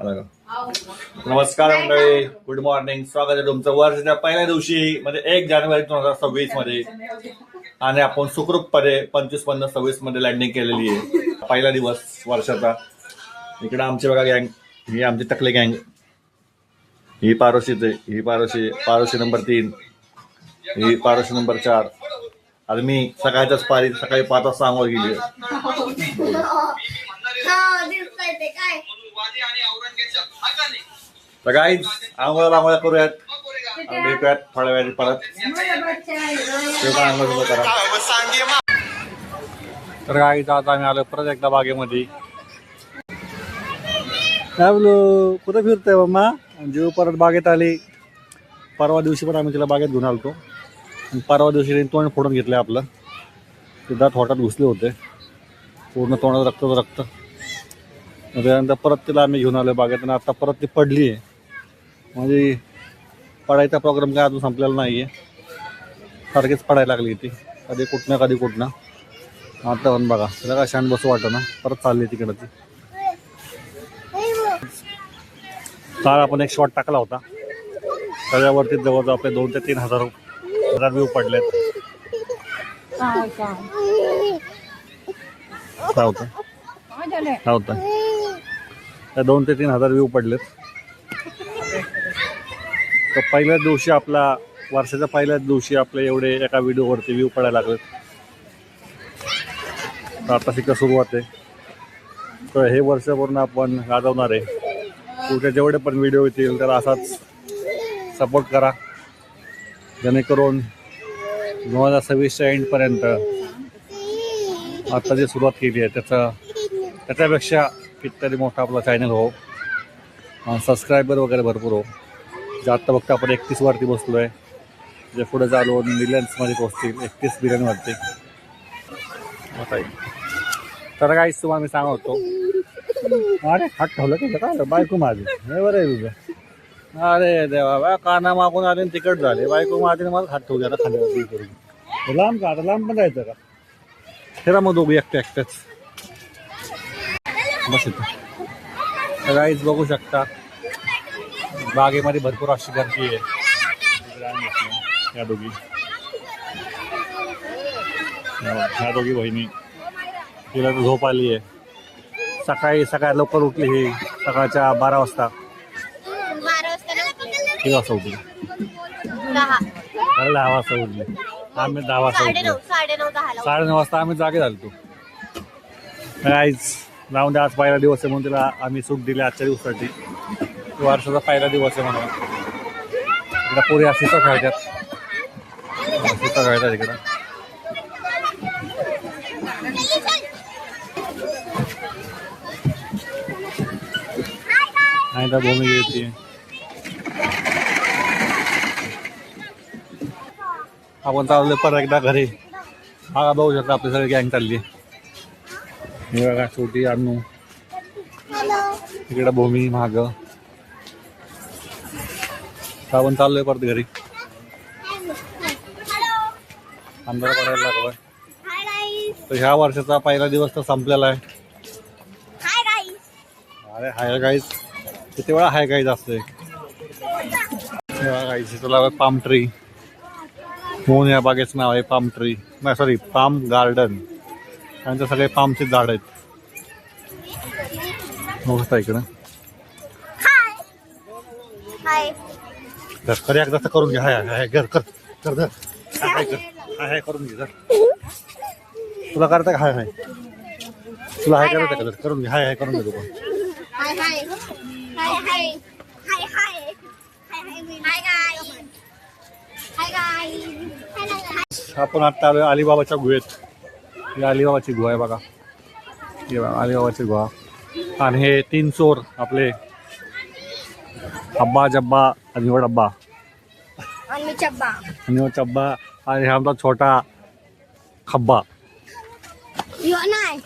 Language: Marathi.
नमस्कार मंडळी गुड मॉर्निंग स्वागत आहे तुमचं वर्षाच्या पहिल्या दिवशी म्हणजे एक जानेवारी दोन हजार सव्वीसमध्ये. आणि आपण सुखरूपपणे पंचवीस पन्नास सव्वीसमध्ये लँडिंग केलेली आहे. पहिला दिवस वर्षाचा. इकडे आमची बघा गँग ही आमची टकले गँग ही पारोशीच आहे ही पारोशी पारोशी नंबर तीन. ही पारोशी नंबर चार. आणि मी सकाळच्याच पारी सकाळी पाच वाजता आंघोळ गेली तर गाईज आंघोळ आंघोळ करूयात. भेटूयात थोड्या वेळाने परत. ते पण आंघोळ करा. तर गाईज आता आम्ही आलो परत एकदा बागेमध्ये. काय बोलू कुठं फिरतोय मम्मा जीव परत बागेत आली. परवा दिवशी पण आम्ही तिला बागेत घेऊन आलतो. आणि परवा दिवशी तोंड फोडून घेतलं आपलं. ते दात होटात घुसले होते. पूर्ण तोंडात रक्तच रक्त. मग त्यानंतर परत तिला आम्ही घेऊन आलो बागेत आणि आता परत ती पडली आहे. म्हणजे पडायचा प्रोग्राम काय अजून संपलेला नाही आहे सारखीच पडायला लागली ती. कधी कुठनं कधी कुठनं. आता पण बघा. तिला काय शांत बसू वाटतं ना. परत चालली तिकडं ती. काल आपण एक शॉट टाकला होता. त्याच्यावरती जवळजवळ आपले दोन ते तीन हजार हजार व्ह्यू पडलेत. काय होतं? काय होतं? त्या दोन ते तीन हजार व्ह्यू पडलेत. तर पहिल्याच दिवशी आपला वर्षाच्या पहिल्याच दिवशी आपले एवढे एका व्हिडिओवरती व्ह्यू पडायला लागलेत. तर आता शिका सुरुवात आहे. तर हे वर्ष पूर्ण आपण गाजवणार आहे. पुढच्या जेवढे पण व्हिडिओ येतील त्याला असाच सपोर्ट करा. जेणेकरून दोन हजार सव्वीसच्या एंडपर्यंत आता जी सुरुवात केली आहे त्याचं त्याच्यापेक्षा कितीतरी मोठा आपला चॅनल हो. सबस्क्रायबर वगैरे भरपूर हो. जे आत्ता बघता आपण एकतीसवरती बसलो आहे जे पुढे चालू मिलियन्समध्ये पोचतील एकतीस बिलियन वाटते आता आहे. तर काहीच तुम्हाला मी सांगत. होतो अरे हात ठेवलं की काय बायको माझी हे बरं आहे तुझं. अरे देवा बा काना मागून आले तिकट झाले. बायको माझी मला हात ठेवू द्या खाली. लांब का? आता लांब पण जायचं का? फिरा मग दोघी एकटे एकटेच. बस इथं. काहीच बघू शकता. बागेमध्ये भरपूर अशी गर्दी आहे. या दोघी. या- ह्या दोघी बहिणी. तिला तर झोप आली आहे. सकाळी सकाळी लवकर उठली ही. सकाळच्या बारा वाजता. किती वाजता उठली. दहा अरे दहा वाजता उठली. आम्ही दहा वाजता उठलो. साडे नऊ वाजता आम्ही जागे झालो काहीच जाऊन दे आज पहिला दिवस आहे म्हणून तिला आम्ही सूट दिली आजच्या दिवसासाठी वर्षाचा पहिला दिवस आहे म्हणून. इकडं पुरी अशीचा खेळतात अशीचा खेळतात इकडं. नाही तर भूमी येते आपण चाललोय परत एकदा घरी. हा बघू शकता आपली सगळी गँग चालली. हे बघा छोटी अण्णू इकडं भूमी माग. आपण चाललोय परत घरी. अंधार पडायला लागलाय. तर ह्या वर्षाचा पहिला दिवस तर संपलेला आहे. अरे हाय गाईज किती वेळा हाय गाईज असते गाईज तुला पाम ट्री म्हणून या बागेचं नाव आहे पाम ट्री नाही सॉरी पाम गार्डन त्यांचे सगळे पामचे झाड आहेत. मस्त इकडं. तर खरे एकदा तर करून घे. हाय हाय कर कर कर धर. हाय हाय कर. हाय. हाय करून घे तुला करता का? हाय हाय. तुला हाय करायचं का? करून घे. हाय हाय करून घे तू पण. हाय हाय. हाय हाय. हाय हाय. हाय गाईस हाय गाईस आपण आता आलोय अलिबाबाच्या गुहेत. ही अलिबाबाची गुहा आहे बघा. हे बघा अलिबाबाची गुहा. आणि हे तीन चोर आपले. अब्बा जब्बा आणि ह्यो डब्बा. आणि चब्बा. आणि ह्यो चब्बा आणि हा आमचा छोटा खब्बा. यो नाही